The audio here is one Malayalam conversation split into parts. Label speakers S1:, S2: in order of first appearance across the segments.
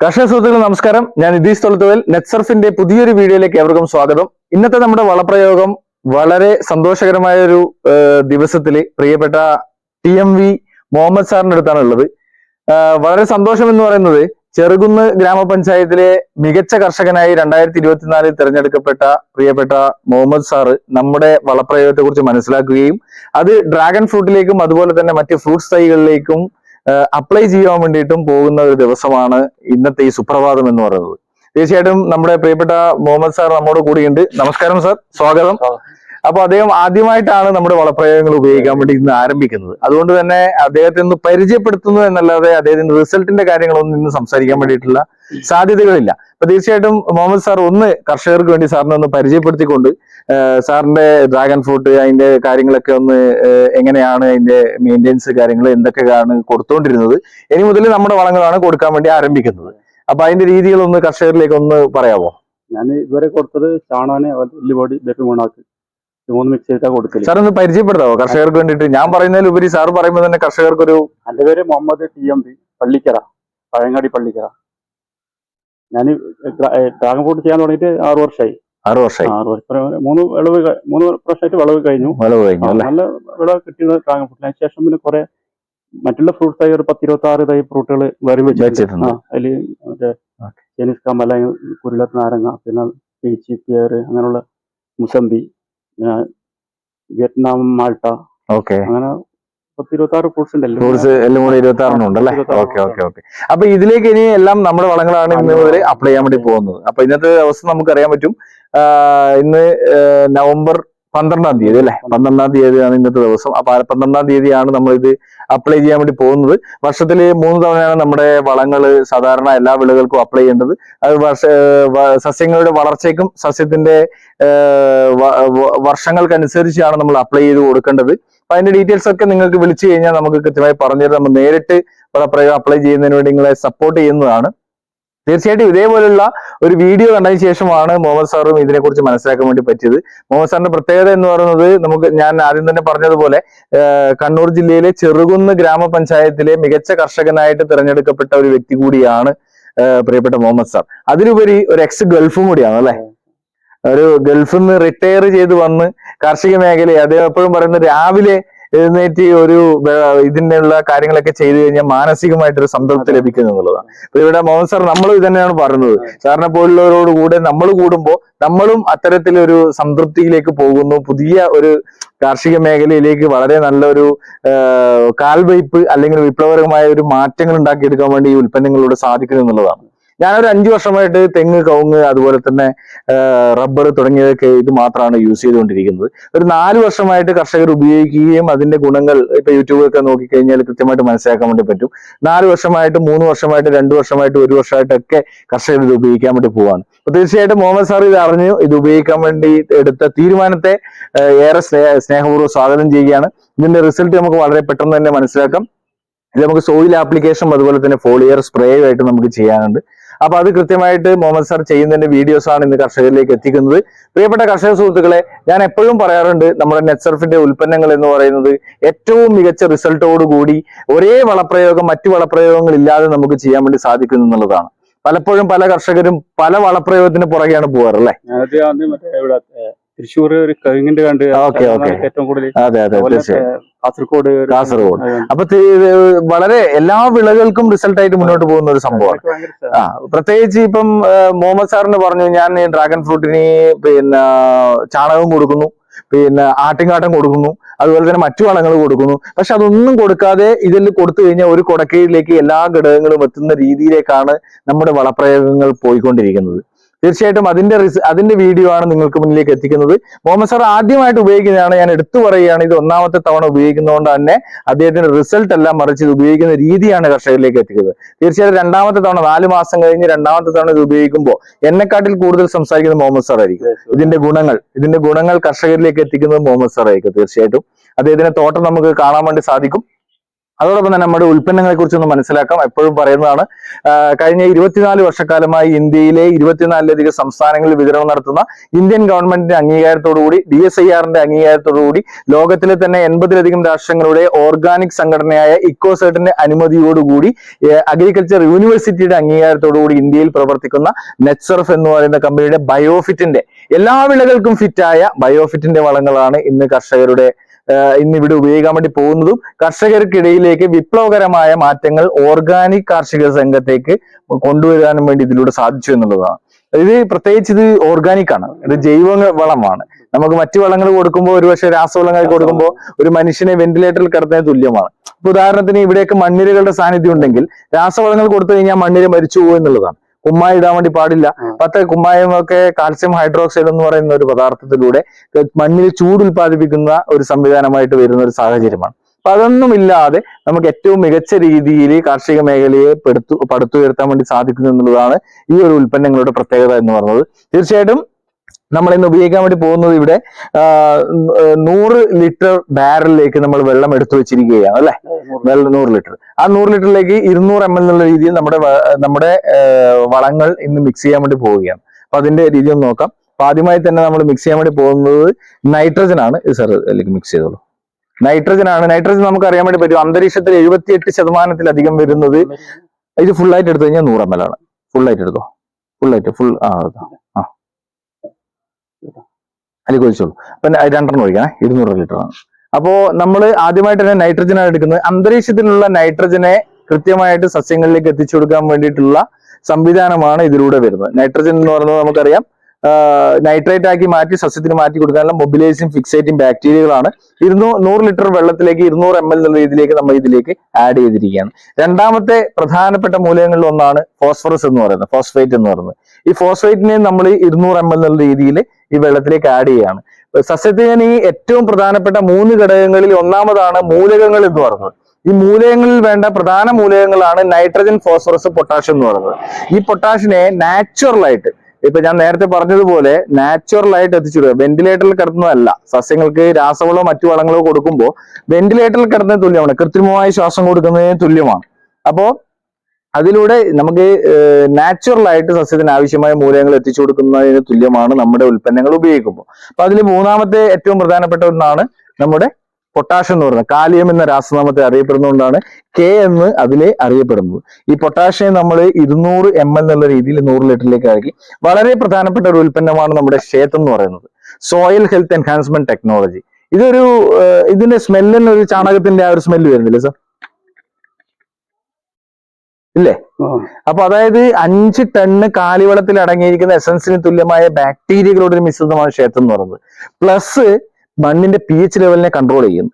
S1: കർഷക സുഹൃത്തുക്കൾ നമസ്കാരം. ഞാൻ നിതീഷ് തൊളത്തുവൽ നെറ്റ്സർഫിന്റെ പുതിയൊരു വീഡിയോയിലേക്ക് ഏവർക്കും സ്വാഗതം. ഇന്നത്തെ നമ്മുടെ വളപ്രയോഗം വളരെ സന്തോഷകരമായ ഒരു ദിവസത്തിൽ പ്രിയപ്പെട്ട ടി എം വി മുഹമ്മദ് സാറിന്റെ അടുത്താണ് ഉള്ളത്. വളരെ സന്തോഷം എന്ന് പറയുന്നത് ചെറുകുന്ന് ഗ്രാമപഞ്ചായത്തിലെ മികച്ച കർഷകനായി രണ്ടായിരത്തി ഇരുപത്തിനാലിൽ തിരഞ്ഞെടുക്കപ്പെട്ട പ്രിയപ്പെട്ട മുഹമ്മദ് സാറ് നമ്മുടെ വളപ്രയോഗത്തെ കുറിച്ച് മനസ്സിലാക്കുകയും അത് ഡ്രാഗൺ ഫ്രൂട്ടിലേക്കും അതുപോലെ തന്നെ മറ്റ് ഫ്രൂട്ട്സ് തൈകളിലേക്കും അപ്ലൈ ചെയ്യാൻ വേണ്ടിയിട്ടും പോകുന്ന ഒരു ദിവസമാണ് ഇന്നത്തെ ഈ സുപ്രഭാതം എന്ന് പറയുന്നത്. തീർച്ചയായിട്ടും നമ്മുടെ പ്രിയപ്പെട്ട മുഹമ്മദ് സാർ നമ്മോട് കൂടിയുണ്ട്. നമസ്കാരം സാർ സ്വാഗതം. അപ്പൊ അദ്ദേഹം ആദ്യമായിട്ടാണ് നമ്മുടെ വളപ്രയോഗങ്ങൾ ഉപയോഗിക്കാൻ വേണ്ടി ഇന്ന് ആരംഭിക്കുന്നത്. അതുകൊണ്ട് തന്നെ അദ്ദേഹത്തെ ഒന്ന് പരിചയപ്പെടുത്തുന്നു എന്നല്ലാതെ അദ്ദേഹത്തിന്റെ റിസൾട്ടിന്റെ കാര്യങ്ങളൊന്നും ഇന്ന് സംസാരിക്കാൻ വേണ്ടിയിട്ടുള്ള സാധ്യതകളില്ല. അപ്പൊ തീർച്ചയായിട്ടും മുഹമ്മദ് സാർ ഒന്ന് കർഷകർക്ക് വേണ്ടി സാറിനെ ഒന്ന് പരിചയപ്പെടുത്തിക്കൊണ്ട് സാറിന്റെ ഡ്രാഗൺ ഫ്രൂട്ട് അതിന്റെ കാര്യങ്ങളൊക്കെ ഒന്ന് എങ്ങനെയാണ് അതിന്റെ മെയിന്റെനൻസ് കാര്യങ്ങൾ എന്തൊക്കെയാണ് കൊടുത്തുകൊണ്ടിരുന്നത് ഇനി മുതൽ നമ്മുടെ വളങ്ങളാണ് കൊടുക്കാൻ വേണ്ടി ആരംഭിക്കുന്നത്. അപ്പൊ അതിന്റെ രീതികളൊന്ന് കർഷകരിലേക്ക് ഒന്ന് പറയാമോ
S2: ഞാൻ ഇതുവരെ കൊടുത്തത് ചാണാനെ എല്ലുപൊടി ഇത് മൂന്ന് മിക്സ് ചെയ്താ കൊടുക്കൽ.
S1: സാർ ഒന്ന് പരിചയപ്പെടുത്താവോ? കർഷകർക്ക് വേണ്ടിയിട്ട്. ഞാൻ പറയുന്നതിലുപരി സാർ പറയുമ്പോൾ തന്നെ കർഷകർക്ക് ഒരു
S2: എന്റെ പേര് Muhammad T M P Pallikkara Pazhayangadi Pallikkara. ഞാൻ ഡ്രാഗൺ ഫ്രൂട്ട് ചെയ്യാൻ തുടങ്ങിയിട്ട് ആറു വർഷമായി
S1: ആറു വർഷമായി
S2: ആറ് വർഷം. മൂന്ന് വിളവ് മൂന്ന് വർഷമായിട്ട് വിളവ് കഴിഞ്ഞു.
S1: വിളവ് കഴിഞ്ഞു
S2: നല്ല വിളവ് കിട്ടിയത് ഡ്രാഗൺ ഫ്രൂട്ടിന്. ശേഷം പിന്നെ കുറെ മറ്റുള്ള ഫ്രൂട്ട് തൈ ഒരു പത്തിരുപത്തി ആറ് തൈ ഫ്രൂട്ടുകൾ വേറെ
S1: വെച്ചിട്ടുണ്ട്.
S2: അതിൽ മറ്റേ. ചൈനീസ് കമല കുരുളത്ത് നാരങ്ങ പിന്നെ പീച്ചി പിയർ അങ്ങനെയുള്ള മുസമ്പി പിന്നെ വിയറ്റ്നാം മാൾട്ട
S1: ഓക്കെ.
S2: അങ്ങനെ
S1: എല്ലാം കൂടി ഇരുപത്തി ഓക്കെ ഓക്കെ ഓക്കെ. അപ്പൊ ഇതിലേക്ക് ഇനി എല്ലാം നമ്മുടെ വളങ്ങളാണ് ഇന്ന് മുതൽ അപ്ലൈ ചെയ്യാൻ വേണ്ടി പോകുന്നത്. അപ്പൊ ഇന്നത്തെ ദിവസം നമുക്ക് അറിയാൻ പറ്റും ഇന്ന് നവംബർ പന്ത്രണ്ടാം തീയതി അല്ലെ? പന്ത്രണ്ടാം തീയതിയാണ് ഇന്നത്തെ ദിവസം. അപ്പൊ പന്ത്രണ്ടാം തീയതിയാണ് നമ്മൾ ഇത് അപ്ലൈ ചെയ്യാൻ വേണ്ടി പോകുന്നത്. വർഷത്തിൽ മൂന്ന് തവണയാണ് നമ്മുടെ വളങ്ങൾ സാധാരണ എല്ലാ വിളകൾക്കും അപ്ലൈ ചെയ്യേണ്ടത്. അത് വർഷ സസ്യങ്ങളുടെ വളർച്ചയ്ക്കും സസ്യത്തിന്റെ വർഷങ്ങൾക്കനുസരിച്ചാണ് നമ്മൾ അപ്ലൈ ചെയ്ത് കൊടുക്കേണ്ടത്. അപ്പൊ അതിന്റെ ഡീറ്റെയിൽസ് ഒക്കെ നിങ്ങൾക്ക് വിളിച്ചു കഴിഞ്ഞാൽ നമുക്ക് കൃത്യമായി പറഞ്ഞുതരാം. നമ്മൾ നേരിട്ട് അപ്ലൈ ചെയ്യുന്നതിന് വേണ്ടി നിങ്ങളെ സപ്പോർട്ട് ചെയ്യുന്നതാണ്. തീർച്ചയായിട്ടും ഇതേപോലുള്ള ഒരു വീഡിയോ കണ്ടതിന് ശേഷമാണ് മുഹമ്മദ് സാറും ഇതിനെക്കുറിച്ച് മനസ്സിലാക്കാൻ വേണ്ടി പറ്റിയത്. മുഹമ്മദ് സാറിന്റെ പ്രത്യേകത എന്ന് പറയുന്നത് നമുക്ക് ഞാൻ ആദ്യം തന്നെ പറഞ്ഞതുപോലെ കണ്ണൂർ ജില്ലയിലെ ചെറുകുന്ന് ഗ്രാമപഞ്ചായത്തിലെ മികച്ച കർഷകനായിട്ട് തിരഞ്ഞെടുക്കപ്പെട്ട ഒരു വ്യക്തി കൂടിയാണ് പ്രിയപ്പെട്ട മുഹമ്മദ് സാർ. അതിലുപരി ഒരു എക്സ് ഗൾഫും കൂടിയാണ് അല്ലെ? ഒരു ഗൾഫിൽ നിന്ന് റിട്ടയർ ചെയ്ത് വന്ന് കാർഷിക മേഖലയെ അദ്ദേഹം എപ്പോഴും പറയുന്നത് രാവിലെ എഴുന്നേറ്റ് ഒരു ഇതിനുള്ള കാര്യങ്ങളൊക്കെ ചെയ്തു കഴിഞ്ഞാൽ മാനസികമായിട്ടൊരു സംതൃപ്തി ലഭിക്കുന്നു എന്നുള്ളതാണ്. അപ്പൊ ഇവിടെ മോഹൻ സാർ നമ്മൾ ഇത് തന്നെയാണ് പറയുന്നത് സാറിനെ പോലുള്ളവരോട് കൂടെ നമ്മൾ കൂടുമ്പോൾ നമ്മളും അത്തരത്തിലൊരു സംതൃപ്തിയിലേക്ക് പോകുന്നു. പുതിയ ഒരു കാർഷിക മേഖലയിലേക്ക് വളരെ നല്ലൊരു കാൽവയ്പ് അല്ലെങ്കിൽ വിപ്ലവകരമായ ഒരു മാറ്റങ്ങൾ ഉണ്ടാക്കിയെടുക്കാൻ വേണ്ടി ഈ ഉൽപ്പന്നങ്ങളിലൂടെ സാധിക്കുന്നു എന്നുള്ളതാണ്. ഞാനൊരു അഞ്ചു വർഷമായിട്ട് തെങ്ങ് കവുങ്ങ് അതുപോലെ തന്നെ റബ്ബർ തുടങ്ങിയതൊക്കെ ഇത് മാത്രമാണ് യൂസ് ചെയ്തുകൊണ്ടിരിക്കുന്നത്. ഒരു നാല് വർഷമായിട്ട് കർഷകർ ഉപയോഗിക്കുകയും അതിന്റെ ഗുണങ്ങൾ ഇപ്പൊ യൂട്യൂബൊക്കെ നോക്കിക്കഴിഞ്ഞാൽ കൃത്യമായിട്ട് മനസ്സിലാക്കാൻ വേണ്ടി പറ്റും. നാല് വർഷമായിട്ട് മൂന്ന് വർഷമായിട്ട് രണ്ട് വർഷമായിട്ട് ഒരു വർഷമായിട്ടൊക്കെ കർഷകർ ഇത് ഉപയോഗിക്കാൻ വേണ്ടി പോവാണ്. അപ്പൊ തീർച്ചയായിട്ടും മുഹമ്മദ് സാർ ഇത് അറിഞ്ഞു ഇത് ഉപയോഗിക്കാൻ വേണ്ടി എടുത്ത തീരുമാനത്തെ ഏറെ സ്നേഹ സ്നേഹപൂർവം സ്വാഗതം ചെയ്യുകയാണ്. ഇതിന്റെ റിസൾട്ട് നമുക്ക് വളരെ പെട്ടെന്ന് തന്നെ മനസ്സിലാക്കാം. ഇത് നമുക്ക് സോയിൽ ആപ്ലിക്കേഷൻ അതുപോലെ തന്നെ ഫോളിയർ സ്പ്രേ ആയിട്ട് നമുക്ക് ചെയ്യാനുണ്ട്. അപ്പൊ അത് കൃത്യമായിട്ട് മുഹമ്മദ് സാർ ചെയ്യുന്നതിന്റെ വീഡിയോസ് ആണ് ഇന്ന് കർഷകരിലേക്ക് എത്തിക്കുന്നത്. പ്രിയപ്പെട്ട കർഷക സുഹൃത്തുക്കളെ ഞാൻ എപ്പോഴും പറയാറുണ്ട് നമ്മുടെ നെറ്റ്സർഫിന്റെ ഉൽപ്പന്നങ്ങൾ എന്ന് പറയുന്നത് ഏറ്റവും മികച്ച റിസൾട്ടോട് കൂടി ഒരേ വളപ്രയോഗം മറ്റു വളപ്രയോഗങ്ങൾ ഇല്ലാതെ നമുക്ക് ചെയ്യാൻ വേണ്ടി സാധിക്കുന്നു എന്നുള്ളതാണ്. പലപ്പോഴും പല കർഷകരും പല വളപ്രയോഗത്തിന് പുറകെയാണ് പോകാറ് അല്ലെ?
S2: തൃശ്ശൂർ ഒരു കവിങ്ങിന്റെ കണ്ട്
S1: ഓക്കെ, ഓക്കെ.
S2: ഏറ്റവും കൂടുതൽ
S1: അതെ അതെ തീർച്ചയായും.
S2: കാസർഗോഡ്
S1: കാസർഗോഡ്. അപ്പൊ വളരെ എല്ലാ വിളകൾക്കും റിസൾട്ട് ആയിട്ട് മുന്നോട്ട് പോകുന്ന ഒരു സംഭവമാണ്. പ്രത്യേകിച്ച് ഇപ്പം മുഹമ്മദ് സാറിന് പറഞ്ഞു ഞാൻ ഡ്രാഗൺ ഫ്രൂട്ടിന് പിന്നെ ചാണകം കൊടുക്കുന്നു പിന്നെ ആട്ടിങ്ങാട്ടം കൊടുക്കുന്നു അതുപോലെ തന്നെ മറ്റു വളങ്ങൾ കൊടുക്കുന്നു. പക്ഷെ അതൊന്നും കൊടുക്കാതെ ഇതിൽ കൊടുത്തു കഴിഞ്ഞാൽ ഒരു കുടക്കീഴിലേക്ക് എല്ലാ ഘടകങ്ങളും എത്തുന്ന രീതിയിലേക്കാണ് നമ്മുടെ വളപ്രയോഗങ്ങൾ പോയിക്കൊണ്ടിരിക്കുന്നത്. തീർച്ചയായിട്ടും അതിന്റെ റിസ- അതിന്റെ വീഡിയോ ആണ് നിങ്ങൾക്ക് മുന്നിലേക്ക് എത്തിക്കുന്നത്. മുഹമ്മദ് സാർ ആദ്യമായിട്ട് ഉപയോഗിക്കുന്നതാണ് ഞാൻ എടുത്തു പറയുകയാണ് ഇത് ഒന്നാമത്തെ തവണ ഉപയോഗിക്കുന്നതുകൊണ്ട് തന്നെ അദ്ദേഹത്തിന്റെ റിസൾട്ട് എല്ലാം മറിച്ച് ഇത് ഉപയോഗിക്കുന്ന രീതിയാണ് കർഷകരിലേക്ക് എത്തിക്കുന്നത്. തീർച്ചയായിട്ടും രണ്ടാമത്തെ തവണ നാല് മാസം കഴിഞ്ഞ് രണ്ടാമത്തെ തവണ ഇത് ഉപയോഗിക്കുമ്പോൾ എന്നെക്കാട്ടിൽ കൂടുതൽ സംസാരിക്കുന്നത് മുഹമ്മദ് സാർ ആയിരിക്കും. ഇതിന്റെ ഗുണങ്ങൾ ഇതിന്റെ ഗുണങ്ങൾ കർഷകരിലേക്ക് എത്തിക്കുന്നത് മുഹമ്മദ് സാർ ആയിരിക്കും തീർച്ചയായിട്ടും. അദ്ദേഹത്തിന്റെ തോട്ടം നമുക്ക് കാണാൻ വേണ്ടി സാധിക്കും. അതോടൊപ്പം തന്നെ നമ്മുടെ ഉൽപ്പന്നങ്ങളെ കുറിച്ച് ഒന്ന് മനസ്സിലാക്കാം. എപ്പോഴും പറയുന്നതാണ് കഴിഞ്ഞ ഇരുപത്തിനാല് വർഷക്കാലമായി ഇന്ത്യയിലെ ഇരുപത്തിനാലിലധികം സംസ്ഥാനങ്ങളിൽ വിതരണം നടത്തുന്ന ഇന്ത്യൻ ഗവൺമെന്റിന്റെ അംഗീകാരത്തോടുകൂടി ഡി എസ് ഐ ആറിന്റെ അംഗീകാരത്തോടുകൂടി ലോകത്തിലെ തന്നെ എൺപതിലധികം രാഷ്ട്രങ്ങളുടെ ഓർഗാനിക് സംഘടനയായ ഇക്കോസെർട്ടിന്റെ അനുമതിയോടുകൂടി അഗ്രികൾച്ചർ യൂണിവേഴ്സിറ്റിയുടെ അംഗീകാരത്തോടുകൂടി ഇന്ത്യയിൽ പ്രവർത്തിക്കുന്ന നെറ്റ്സർഫ് എന്ന് പറയുന്ന കമ്പനിയുടെ ബയോഫിറ്റിന്റെ എല്ലാ വിളകൾക്കും ഫിറ്റായ ബയോഫിറ്റിന്റെ വളങ്ങളാണ് ഇന്ന് കർഷകരുടെ ഇന്ന് ഇവിടെ ഉപയോഗിക്കാൻ വേണ്ടി പോകുന്നതും കർഷകർക്കിടയിലേക്ക് വിപ്ലവകരമായ മാറ്റങ്ങൾ ഓർഗാനിക് കാർഷിക രംഗത്തേക്ക് കൊണ്ടുവരാനും വേണ്ടി ഇതിലൂടെ സാധിച്ചു എന്നുള്ളതാണ്. ഇത് പ്രത്യേകിച്ച് ഇത് ഓർഗാനിക് ആണ്. ഇത് ജൈവ വളമാണ്. നമുക്ക് മറ്റു വളങ്ങൾ കൊടുക്കുമ്പോൾ ഒരുപക്ഷെ രാസവളങ്ങൾ കൊടുക്കുമ്പോൾ ഒരു മനുഷ്യനെ വെന്റിലേറ്ററിൽ കിടത്തുന്നതിന് തുല്യമാണ്. ഉദാഹരണത്തിന് ഇവിടെയൊക്കെ മണ്ണിരകളുടെ സാന്നിധ്യം ഉണ്ടെങ്കിൽ രാസവളങ്ങൾ കൊടുത്തു കഴിഞ്ഞാൽ മണ്ണിര മരിച്ചു പോകും എന്നുള്ളതാണ്. കുമ്മായി ഇടാൻ വേണ്ടി പാടില്ല. പത്ത് കുമ്മായം ഒക്കെ കാൽസ്യം ഹൈഡ്രോക്സൈഡ് എന്ന് പറയുന്ന ഒരു പദാർത്ഥത്തിലൂടെ മണ്ണിൽ ചൂട് ഉൽപ്പാദിപ്പിക്കുന്ന ഒരു സംവിധാനമായിട്ട് വരുന്ന ഒരു സാഹചര്യമാണ്. അപ്പൊ അതൊന്നും ഇല്ലാതെ നമുക്ക് ഏറ്റവും മികച്ച രീതിയിൽ കാർഷിക മേഖലയെ പെടുത്തു പടുത്തുയർത്താൻ വേണ്ടി സാധിക്കുന്നു എന്നുള്ളതാണ് ഈ ഒരു ഉൽപ്പന്നങ്ങളുടെ പ്രത്യേകത എന്ന് പറയുന്നത്. തീർച്ചയായിട്ടും നമ്മൾ ഇന്ന് ഉപയോഗിക്കാൻ വേണ്ടി പോകുന്നത് ഇവിടെ നൂറ് ലിറ്റർ ബാരലിലേക്ക് നമ്മൾ വെള്ളം എടുത്തു വെച്ചിരിക്കുകയാണ് അല്ലെ? വെള്ളം നൂറ് ലിറ്റർ. ആ നൂറ് ലിറ്ററിലേക്ക് ഇരുന്നൂറ് എം എൽ എന്നുള്ള രീതിയിൽ നമ്മുടെ നമ്മുടെ വളങ്ങൾ ഇന്ന് മിക്സ് ചെയ്യാൻ വേണ്ടി പോവുകയാണ്. അപ്പൊ അതിന്റെ രീതി ഒന്ന് നോക്കാം. അപ്പൊ ആദ്യമായി തന്നെ നമ്മൾ മിക്സ് ചെയ്യാൻ വേണ്ടി പോകുന്നത് നൈട്രജൻ ആണ്. സർ അതിലേക്ക് മിക്സ് ചെയ്തോളൂ. നൈട്രജൻ ആണ്. നൈട്രജൻ നമുക്ക് അറിയാൻ വേണ്ടി പറ്റും. അന്തരീക്ഷത്തിൽ എഴുപത്തിയെട്ട് ശതമാനത്തിലധികം വരുന്നത് ഇത് ഫുൾ ആയിട്ട് എടുത്തു കഴിഞ്ഞാൽ നൂറ് എം എൽ ആണ്. ഫുൾ ആയിട്ട് എടുത്തോ? ഫുൾ ആയിട്ട് ഫുൾ ആ എടുത്തോ. ആ അതിലേക്ക് അപ്പം രണ്ടെണ്ണം ഒഴിക്കണേ. ഇരുന്നൂറ് ലിറ്റർ ആണ് അപ്പോ നമ്മൾ ആദ്യമായിട്ട് തന്നെ നൈട്രജൻ ആണ് എടുക്കുന്നത്. അന്തരീക്ഷത്തിലുള്ള നൈട്രജനെ കൃത്യമായിട്ട് സസ്യങ്ങളിലേക്ക് എത്തിച്ചു കൊടുക്കാൻ വേണ്ടിയിട്ടുള്ള സംവിധാനമാണ് ഇതിലൂടെ വരുന്നത്. നൈട്രജൻ എന്ന് പറയുന്നത് നമുക്കറിയാം. നൈട്രേറ്റ് ആക്കി മാറ്റി സസ്യത്തിന് മാറ്റി കൊടുക്കാനുള്ള മൊബിലൈസിങ് ഫിക്സേറ്റിംഗ് ബാക്ടീരിയകളാണ് ഇരുന്നൂ നൂറ് ലിറ്റർ വെള്ളത്തിലേക്ക് ഇരുന്നൂറ് എം എൽ എന്നുള്ള രീതിയിലേക്ക് നമ്മൾ ഇതിലേക്ക് ആഡ് ചെയ്തിരിക്കുകയാണ്. രണ്ടാമത്തെ പ്രധാനപ്പെട്ട മൂലകങ്ങളിൽ ഒന്നാണ് ഫോസ്ഫറസ് എന്ന് പറയുന്നത് ഫോസ്ഫേറ്റ് എന്ന് പറയുന്നത്. ഈ ഫോസ്ഫേറ്റിനെ നമ്മൾ ഇരുന്നൂറ് എം എൽ എന്നുള്ള രീതിയിൽ ഈ വെള്ളത്തിലേക്ക് ആഡ് ചെയ്യുകയാണ്. സസ്യത്തിന് ഈ ഏറ്റവും പ്രധാനപ്പെട്ട മൂന്ന് ഘടകങ്ങളിൽ ഒന്നാമതാണ് മൂലകങ്ങൾ എന്ന് പറയുന്നത്. ഈ മൂലകങ്ങളിൽ വേണ്ട പ്രധാന മൂലകങ്ങളാണ് നൈട്രജൻ ഫോസ്ഫറസ് പൊട്ടാഷ്യം എന്ന് പറയുന്നത്. ഈ പൊട്ടാഷിനെ നാച്ചുറൽ ആയിട്ട് ഇപ്പൊ ഞാൻ നേരത്തെ പറഞ്ഞതുപോലെ നാച്ചുറൽ ആയിട്ട് എത്തിച്ചിടുക. വെന്റിലേറ്ററിൽ കിടത്തുന്നതല്ല. സസ്യങ്ങൾക്ക് രാസവളമോ മറ്റു വളങ്ങളോ കൊടുക്കുമ്പോൾ വെന്റിലേറ്ററിൽ കിടന്നതിന് തുല്യമാണ്. കൃത്രിമമായി ശ്വാസം കൊടുക്കുന്നതിന് തുല്യമാണ്. അപ്പോ അതിലൂടെ നമുക്ക് നാച്ചുറൽ ആയിട്ട് സസ്യത്തിന് ആവശ്യമായ മൂലകങ്ങൾ എത്തിച്ചു കൊടുക്കുന്നതിന് തുല്യമാണ് നമ്മുടെ ഉൽപ്പന്നങ്ങൾ ഉപയോഗിക്കുമ്പോൾ. അപ്പൊ അതിൽ മൂന്നാമത്തെ ഏറ്റവും പ്രധാനപ്പെട്ട ഒന്നാണ് നമ്മുടെ പൊട്ടാഷ്യം എന്ന് പറയുന്നത് കാലിയം എന്ന രാസനാമത്തെ അറിയപ്പെടുന്നതുകൊണ്ടാണ് കെ എന്ന് അതിലെ അറിയപ്പെടുന്നത്. ഈ പൊട്ടാഷ്യം നമ്മൾ ഇരുന്നൂറ് എം എൽ എന്നുള്ള രീതിയിൽ നൂറ് ലിറ്ററിലേക്ക് ആക്കി. വളരെ പ്രധാനപ്പെട്ട ഒരു ഉൽപ്പന്നമാണ് നമ്മുടെ ഷേത്ത് എന്ന് പറയുന്നത്. സോയിൽ ഹെൽത്ത് എൻഹാൻസ്മെന്റ് ടെക്നോളജി ഇതൊരു ഇതിന്റെ സ്മെല്ലിന് ഒരു ചാണകത്തിന്റെ ആ ഒരു സ്മെല്ല് വരുന്നില്ലേ സർ അപ്പൊ അതായത് അഞ്ച് ടണ്ണ് കാലിവളത്തിൽ അടങ്ങിയിരിക്കുന്ന എസൻസിന് തുല്യമായ ബാക്ടീരിയകളുടെ ഒരു മിശ്രിതമാണ് ക്ഷേത്രം എന്ന് പറയുന്നത്. പ്ലസ് മണ്ണിന്റെ പി എച്ച് ലെവലിനെ കൺട്രോൾ ചെയ്യുന്നു.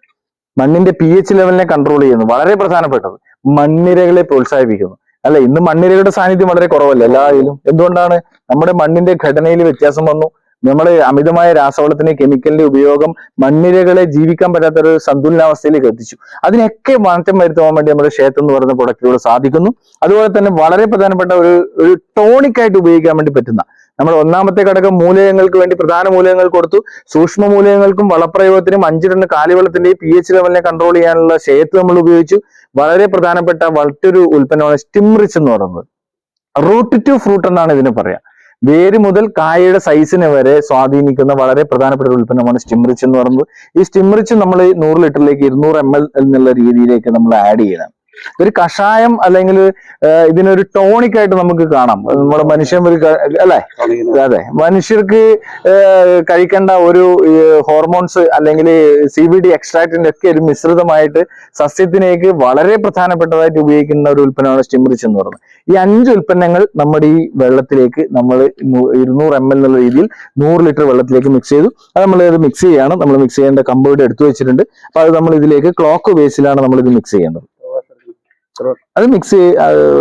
S1: മണ്ണിന്റെ പി എച്ച് ലെവലിനെ കൺട്രോൾ ചെയ്യുന്നു. വളരെ പ്രധാനപ്പെട്ടത്. മണ്ണിരകളെ പ്രോത്സാഹിപ്പിക്കുന്നു. അല്ല? ഇന്ന് മണ്ണിരകളുടെ സാന്നിധ്യം വളരെ കുറവല്ല എല്ലാ എന്തുകൊണ്ടാണ്? നമ്മുടെ മണ്ണിന്റെ ഘടനയിൽ വ്യത്യാസം വന്നു. നമ്മൾ അമിതമായ രാസവളത്തിന് കെമിക്കലിന്റെ ഉപയോഗം മണ്ണിരകളെ ജീവിക്കാൻ പറ്റാത്ത ഒരു സന്തുലനാവസ്ഥയിലേക്ക് എത്തിച്ചു. അതിനൊക്കെ മാറ്റം വരുത്തുവാൻ വേണ്ടി നമ്മുടെ ക്ഷേത്രം എന്ന് പറയുന്ന പ്രൊഡക്റ്റിലൂടെ സാധിക്കുന്നു. അതുപോലെ തന്നെ വളരെ പ്രധാനപ്പെട്ട ഒരു ഒരു ടോണിക്കായിട്ട് ഉപയോഗിക്കാൻ വേണ്ടി പറ്റുന്ന. നമ്മൾ ഒന്നാമത്തെ ഘടകം മൂലകങ്ങൾക്ക് വേണ്ടി പ്രധാന മൂലകങ്ങൾ കൊടുത്തു. സൂക്ഷ്മ മൂലകങ്ങൾക്കും വളപ്രയോഗത്തിനും അഞ്ച് ടൺ കാലിവെള്ളത്തിന്റെയും പി എച്ച് ലെവലിനെ കൺട്രോൾ ചെയ്യാനുള്ള ഷേത്ത് നമ്മൾ ഉപയോഗിച്ചു. വളരെ പ്രധാനപ്പെട്ട മറ്റൊരു ഉൽപ്പന്നമാണ് സ്റ്റിംറിച്ച് എന്ന് പറയുന്നത്. റൂട്ട് ടു ഫ്രൂട്ട് എന്നാണ് ഇതിന് പറയാ. വേര് മുതൽ കായയുടെ സൈസിനെ വരെ സ്വാധീനിക്കുന്ന വളരെ പ്രധാനപ്പെട്ട ഒരു ഉൽപ്പന്നമാണ് സ്റ്റിംറിച്ച് എന്ന് പറയുന്നത്. ഈ സ്റ്റിംറിച്ച് നമ്മൾ നൂറ് ലിറ്ററിലേക്ക് ഇരുന്നൂറ് എം എൽ എന്നുള്ള രീതിയിലേക്ക് നമ്മൾ ആഡ് ചെയ്യണം. ഒരു കഷായം അല്ലെങ്കിൽ ഇതിനൊരു ടോണിക് ആയിട്ട് നമുക്ക് കാണാം. നമ്മുടെ മനുഷ്യൻ ഒരു അല്ലേ? അതെ. മനുഷ്യർക്ക് കഴിക്കേണ്ട ഒരു ഹോർമോൺസ് അല്ലെങ്കിൽ സി ബി ഡി എക്സ്ട്രാക്റ്റിന്റെ ഒക്കെ ഒരു മിശ്രിതമായിട്ട് സസ്യത്തിനേക്ക് വളരെ പ്രധാനപ്പെട്ടതായിട്ട് ഉപയോഗിക്കുന്ന ഒരു ഉൽപ്പന്നമാണ് സ്റ്റിമറിച്ച് എന്ന് പറയുന്നത്. ഈ അഞ്ച് ഉൽപ്പന്നങ്ങൾ നമ്മുടെ ഈ വെള്ളത്തിലേക്ക് നമ്മൾ ഇരുന്നൂറ് എം എൽ എന്നുള്ള രീതിയിൽ നൂറ് ലിറ്റർ വെള്ളത്തിലേക്ക് മിക്സ് ചെയ്തു. അത് നമ്മൾ ഇത് മിക്സ് ചെയ്യാണ്. നമ്മൾ മിക്സ് ചെയ്യേണ്ട കമ്പ് ഇവിടെ എടുത്തു വെച്ചിട്ടുണ്ട്. അപ്പൊ അത് നമ്മൾ ഇതിലേക്ക് ക്ലോക്ക് ബേസിലാണ് നമ്മൾ ഇത് മിക്സ് ചെയ്യേണ്ടത്. അത് മിക്സ്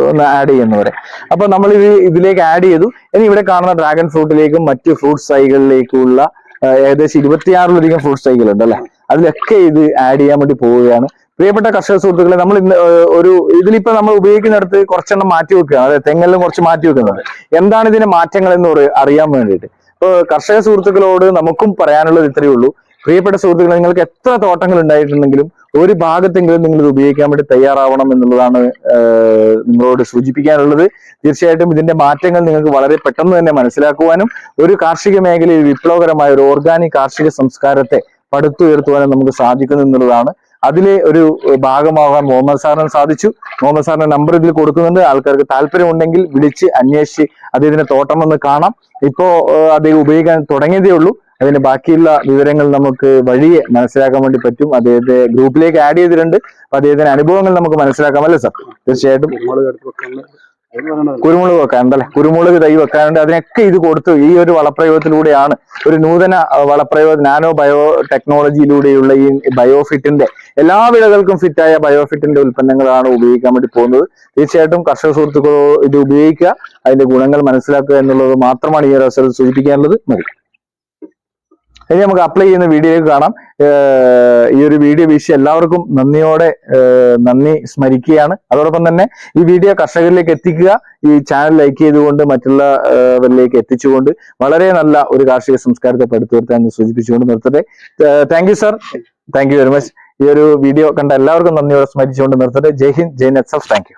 S1: ഒന്ന് ആഡ് ചെയ്യുന്നവരെ അപ്പൊ നമ്മൾ ഇത് ഇതിലേക്ക് ആഡ് ചെയ്തു. ഇനി ഇവിടെ കാണുന്ന ഡ്രാഗൺ ഫ്രൂട്ടിലേക്കും മറ്റ് ഫ്രൂട്ട്സ് തൈകളിലേക്കുള്ള ഏകദേശം ഇരുപത്തിയാറിലധികം ഫ്രൂട്ട്സ് തൈകളുണ്ട് അല്ലെ? അതിലൊക്കെ ഇത് ആഡ് ചെയ്യാൻ വേണ്ടി പോവുകയാണ്. പ്രിയപ്പെട്ട കർഷക സുഹൃത്തുക്കളെ നമ്മൾ ഇന്ന് ഒരു ഇതിലിപ്പോ നമ്മൾ ഉപയോഗിക്കുന്നിടത്ത് കുറച്ചെണ്ണം മാറ്റി വെക്കുകയാണ്. അതെ തെങ്ങെല്ലാം കുറച്ച് മാറ്റി വെക്കുന്നുണ്ട്. എന്താണ് ഇതിന്റെ മാറ്റങ്ങൾ എന്ന് അറിയാൻ വേണ്ടിയിട്ട്. ഇപ്പൊ കർഷക സുഹൃത്തുക്കളോട് നമുക്കും പറയാനുള്ളത് ഇത്രയേ ഉള്ളൂ. പ്രിയപ്പെട്ട സുഹൃത്തുക്കളെ നിങ്ങൾക്ക് എത്ര തോട്ടങ്ങൾ ഉണ്ടായിട്ടുണ്ടെങ്കിലും ഒരു ഭാഗത്തെങ്കിലും നിങ്ങൾ ഇത് ഉപയോഗിക്കാൻ വേണ്ടി തയ്യാറാവണം എന്നുള്ളതാണ് നിങ്ങളോട് സൂചിപ്പിക്കാനുള്ളത്. തീർച്ചയായിട്ടും ഇതിന്റെ മാറ്റങ്ങൾ നിങ്ങൾക്ക് വളരെ പെട്ടെന്ന് തന്നെ മനസ്സിലാക്കുവാനും ഒരു കാർഷിക മേഖലയിൽ വിപ്ലവകരമായ ഒരു ഓർഗാനിക് കാർഷിക സംസ്കാരത്തെ പടുത്തുയർത്തുവാനും നമുക്ക് സാധിക്കുന്നു എന്നുള്ളതാണ്. അതിലെ ഒരു ഭാഗമാകാൻ മുഹമ്മദ് സാറിന് സാധിച്ചു. മുഹമ്മദ് സാറിന്റെ നമ്പർ ഇതിൽ കൊടുക്കുന്നുണ്ട്. ആൾക്കാർക്ക് താല്പര്യമുണ്ടെങ്കിൽ വിളിച്ച് അന്വേഷിച്ച് അദ്ദേഹത്തിന്റെ തോട്ടം വന്ന് കാണാം. ഇപ്പോ അദ്ദേഹം ഉപയോഗിക്കാൻ തുടങ്ങിയതേ ഉള്ളൂ. അതിന്റെ ബാക്കിയുള്ള വിവരങ്ങൾ നമുക്ക് വഴിയെ മനസ്സിലാക്കാൻ വേണ്ടി പറ്റും. അദ്ദേഹത്തെ ഗ്രൂപ്പിലേക്ക് ആഡ് ചെയ്തിട്ടുണ്ട്. അപ്പൊ അദ്ദേഹത്തിന്റെ അനുഭവങ്ങൾ നമുക്ക് മനസ്സിലാക്കാം അല്ലേ സാർ തീർച്ചയായിട്ടും.
S2: കുരുമുളക്
S1: വെക്കാൻ അല്ലെ കുരുമുളക് തൈ വെക്കാനുണ്ട്. അതിനൊക്കെ ഇത് കൊടുത്തു. ഈ ഒരു വളപ്രയോഗത്തിലൂടെയാണ്. ഒരു നൂതന വളപ്രയോഗ നാനോ ബയോ ടെക്നോളജിയിലൂടെയുള്ള ഈ ബയോഫിറ്റിന്റെ എല്ലാ വിളകൾക്കും ഫിറ്റായ ബയോഫിറ്റിന്റെ ഉൽപ്പന്നങ്ങളാണ് ഉപയോഗിക്കാൻ വേണ്ടി പോകുന്നത്. തീർച്ചയായിട്ടും കർഷക സുഹൃത്തുക്കളോ ഇത് ഉപയോഗിക്കുക. അതിന്റെ ഗുണങ്ങൾ മനസ്സിലാക്കുക എന്നുള്ളത് മാത്രമാണ് ഈ ഒരു അവസരത്തിൽ സൂചിപ്പിക്കാനുള്ളത്. മതി ഇനി നമുക്ക് അപ്ലൈ ചെയ്യുന്ന വീഡിയോയിലേക്ക് കാണാം. ഈ ഒരു വീഡിയോ വീശി എല്ലാവർക്കും നന്ദിയോടെ നന്ദി സ്മരിക്കുകയാണ്. അതോടൊപ്പം തന്നെ ഈ വീഡിയോ കർഷകരിലേക്ക് എത്തിക്കുക ഈ ചാനൽ ലൈക്ക് ചെയ്തുകൊണ്ട് മറ്റുള്ളവരിലേക്ക് എത്തിച്ചുകൊണ്ട് വളരെ നല്ല ഒരു കാർഷിക സംസ്കാരത്തെ പടുത്തുയർത്താൻ സൂചിപ്പിച്ചുകൊണ്ട് നിർത്തട്ടെ. Thank sir thank very much ഈ ഒരു വീഡിയോ കണ്ട എല്ലാവർക്കും നന്ദിയോടെ സ്മരിച്ചുകൊണ്ട് നിർത്തട്ടെ. ജയ് ഹിന്ദ് ജയ് നെറ്റ് സർ താങ്ക്